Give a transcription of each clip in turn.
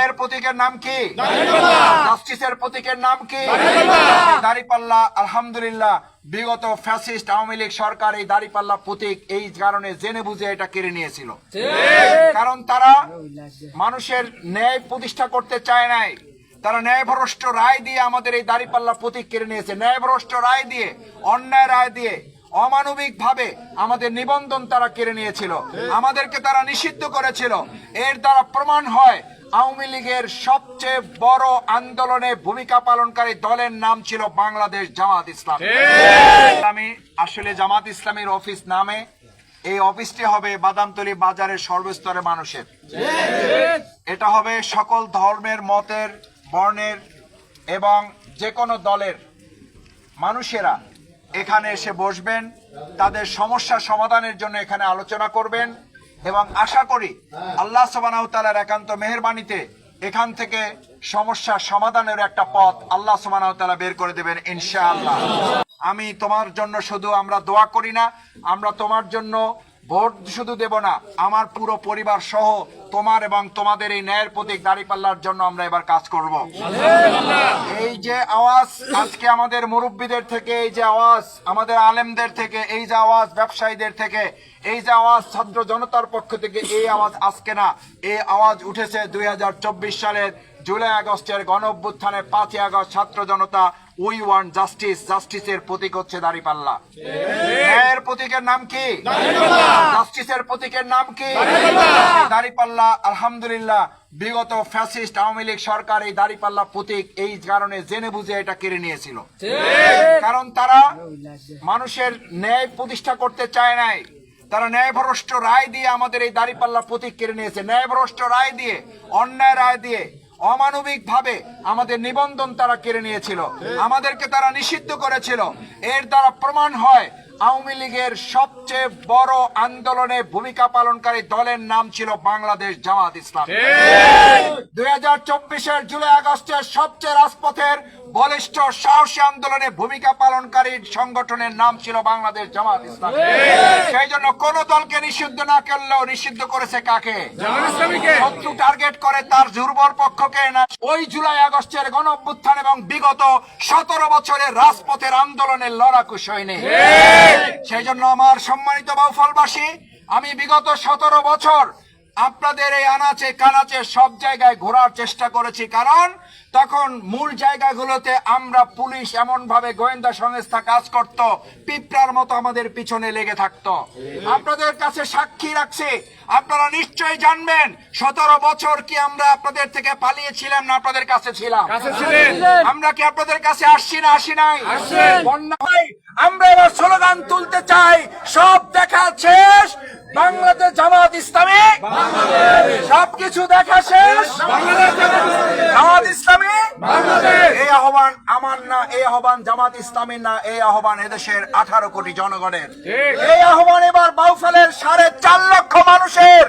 এর প্রতীকের নাম কি? জাস্টিসের প্রতীকের নাম কি? দাড়িপাল্লা আলহামদুলিল্লাহ বিগত ফ্যাসিস্ট আওয়ামী লীগ সরকার এই দাড়িপাল্লা প্রতীক এই কারণে জেনে বুঝে এটা কেড়ে নিয়েছিল। কারণ তারা মানুষের ন্যায় প্রতিষ্ঠা করতে চায় নাই। তারা ন্যায়ভ্রষ্ট রায় দিয়ে আমাদের এই দাড়িপাল্লা প্রতীক কেড়ে নিয়েছে। ন্যায়ভ্রষ্ট রায় দিয়ে অন্যায় রায় দিয়ে অমানবিক ভাবে আমাদের নিবন্ধন তারা কেড়ে নিয়েছিল। আমাদেরকে তারা নিষিদ্ধ করেছিল। এর দ্বারা প্রমাণ হয় আওয়ামী লীগের সবচেয়ে বড় আন্দোলনে ভূমিকা পালনকারী দলের নাম ছিল বাংলাদেশ জামাত ইসলাম। আমি আসলে জামাত ইসলামের অফিস নামে এই অফিসটি হবে বাদামতলী বাজারের সর্বস্তরের মানুষের। এটা হবে সকল ধর্মের মতের বর্ণের এবং যে কোনো দলের মানুষেরা এখানে এসে বসবেন তাদের সমস্যা সমাধানের জন্য এখানে আলোচনা করবেন। এবং আশা করি আল্লাহ সোবানাউতালার একান্ত মেহরবানিতে এখান থেকে সমস্যা সমাধানের একটা পথ আল্লাহ সবানাউ তালা বের করে দেবেন ইনশাআল্লাহ। আমি তোমার জন্য শুধু আমরা দোয়া করি না, আমরা তোমার জন্য ভোট শুধু দেব না, আমার পুরো পরিবার সহ তোমার এবং তোমাদের এই ন্যায়ের প্রতীক দাঁড়িপাল্লার জন্য আমরা এবার কাজ করব। এই যে আওয়াজ, আজকে আমাদের মুরব্বীদের থেকে এই যে আওয়াজ, আমাদের আলেমদের থেকে এই যে আওয়াজ, ব্যবসায়ীদের থেকে এই যে আওয়াজ, ছাত্র জনতার পক্ষ থেকে এই আওয়াজ আজকে না, এই আওয়াজ উঠেছে দুই হাজার চব্বিশ সালের জুলাই আগস্টের গণ অভ্যুত্থানে পাঁচই আগস্ট ছাত্র জনতা উই ওয়ান জাস্টিস জাস্টিসের প্রতীক হচ্ছে দাঁড়িপাল্লা। ন্যায়ের প্রতীকের নাম কি? জাস্টিসের প্রতীকের নাম কি? দাঁড়িপাল্লা আলহামদুলিল্লাহ বিগত ফ্যাসিস্ট আওয়ামী লীগ সরকার এই দাঁড়িপাল্লা প্রতীক এই কারণে জেনে বুঝে এটা কেড়ে নিয়েছিল। কারণ তারা মানুষের ন্যায় প্রতিষ্ঠা করতে চায় নাই। তারা ন্যায়ভ্রষ্ট রায় দিয়ে আমাদের এই দাঁড়িপাল্লা প্রতীক কেড়ে নিয়েছে। ন্যায়ভ্রষ্ট রায় দিয়ে অন্যায় রায় দিয়ে অমানবিক ভাবে আমাদের নিবন্ধন তারা কেড়ে নিয়েছিল। আমাদেরকে তারা নিষিদ্ধ করেছিল। এর দ্বারা প্রমাণ হয় আওয়ামী লীগের সবচেয়ে বড় আন্দোলনে ভূমিকা পালনকারী দলের নাম ছিল বাংলাদেশ জামাত ইসলাম। দুই হাজার চব্বিশের জুলাই আগস্টের সবচেয়ে রাজপথের বলিষ্ঠ সাহসী আন্দোলনে ভূমিকা পালনকারী সংগঠনের নাম ছিল বাংলাদেশ জামাত ইসলাম। সেই জন্য কোন দলকে নিষিদ্ধ না করলেও নিষিদ্ধ করেছে কাকে? শত্রু টার্গেট করে তার দুর্বল পক্ষকে না। ওই জুলাই আগস্টের গণঅভ্যুত্থান এবং বিগত সতেরো বছরের রাজপথের আন্দোলনের লড়াকু সৈনিক। সেই জন্য আমার সম্মানিত বাউফলবাসী আমি বিগত সতেরো বছর আপনাদের এই আনাচে কানাচে সব জায়গায় ঘোরার চেষ্টা করেছি কারণ তখন মূল জায়গাগুলোতে আমরা পুলিশ এমন ভাবে গোয়েন্দা সংস্থা কাজ করত পিঁপড়ার মতো আমাদের পিছনে লেগে থাকতো। আপনাদের কাছে সাক্ষী রাখছি আপনারা নিশ্চয়ই জানবেন সতেরো বছর কি আমরা আপনাদের থেকে পালিয়েছিলাম না আপনাদের কাছে ছিলাম? আমরা কি আপনাদের কাছে আসছি না আসি নাই? আমরা এবার স্লোগান তুলতে চাই সব দেখা শেষ বাংলাদেশ জামাত ইসলামী। সবকিছু দেখা শেষ। জামাত ইসলামী। এই আহ্বান আমার না এই আহ্বান জামাত ইসলামীর না এই আহ্বান এদেশের আঠারো কোটি জনগণের। এই আহ্বান এবার বাউফালের সাড়ে চার লক্ষ মানুষের।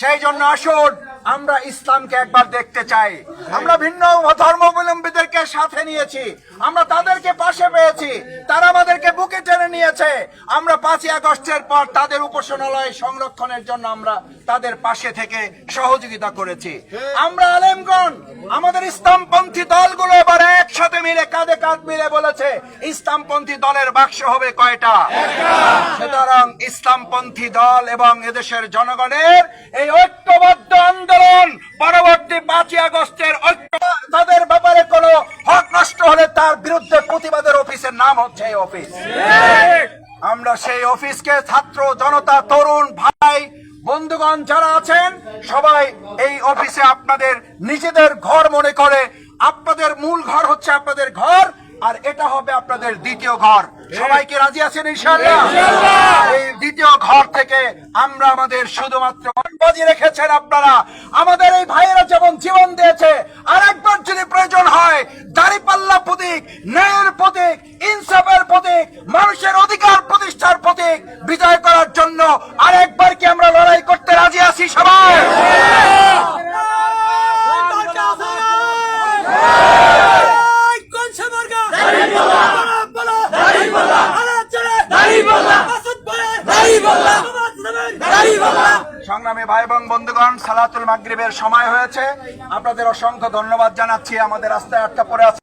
সেই জন্য আসুন আমরা ইসলামকে একবার দেখতে চাই। আমরা ভিন্ন ধর্মাবলম্বীদেরকে সাথে নিয়েছি। আমরা তাদেরকে পাশে পেয়েছি। তারা আমাদেরকে বুকে টেনে নিয়েছে। আমরা পাঁচই আগস্টের পর তাদের উপাসনালয় সংরক্ষণের জন্য আমরা তাদের পাশে থেকে সহযোগিতা করেছি। আমরা আলেমগণ আমাদের ইসলামপন্থী দলগুলো এবার একসাথে মিলে কাঁধে কাঁধ মিলে বলেছে ইসলামপন্থী দলের বাক্স হবে কয়টা? সুতরাং ইসলামপন্থী দল এবং এদেশের জনগণের এই পরবর্তী পাঁচই আগস্টের ঐক্য তাদের ব্যাপারে কোনো হক নষ্ট হলে তার বিরুদ্ধে প্রতিবাদের অফিসের নাম হচ্ছে এই অফিস। আমরা সেই অফিসকে ছাত্র জনতা তরুণ ভাই বন্ধুগণ যারা আছেন সবাই এই অফিসে আপনাদের নিজেদের ঘর মনে করে আপনাদের মূল ঘর হচ্ছে আপনাদের ঘর আর এটা হবে আপনাদের দ্বিতীয় ঘর। সবাইকে রাজি আছেন ইনশাআল্লাহ? এই দ্বিতীয় ঘর থেকে আমরা আমাদের শুধুমাত্র বাজি রেখেছেন আপনারা। আমাদের এই ভাইয়েরা যেমন জীবন দিয়েছে আর একবার যদি প্রয়োজন হয় দাড়িপাল্লা প্রতীক ন্যায়ের প্রতীক ইনসাফের প্রতীক মানুষের অধিকার প্রতিষ্ঠার প্রতীক বিজয় করার জন্য আরেকবার কি আমরা লড়াই করতে রাজি আছি সবাই কোন সমার্গা দাঁড়িপাল্লা দাঁড়িপাল্লা দাঁড়িপাল্লা দাঁড়িপাল্লা মাসুদ বলে দাঁড়িপাল্লা দাঁড়িপাল্লা সংগ্রামী ভাই এবং বন্ধুগণ, সালাতুল মাগরিবের সময় হয়েছে। আপনাদের অসংখ্য ধন্যবাদ জানাচ্ছি। আমাদের রাস্তায় আটকা পড়ে আছে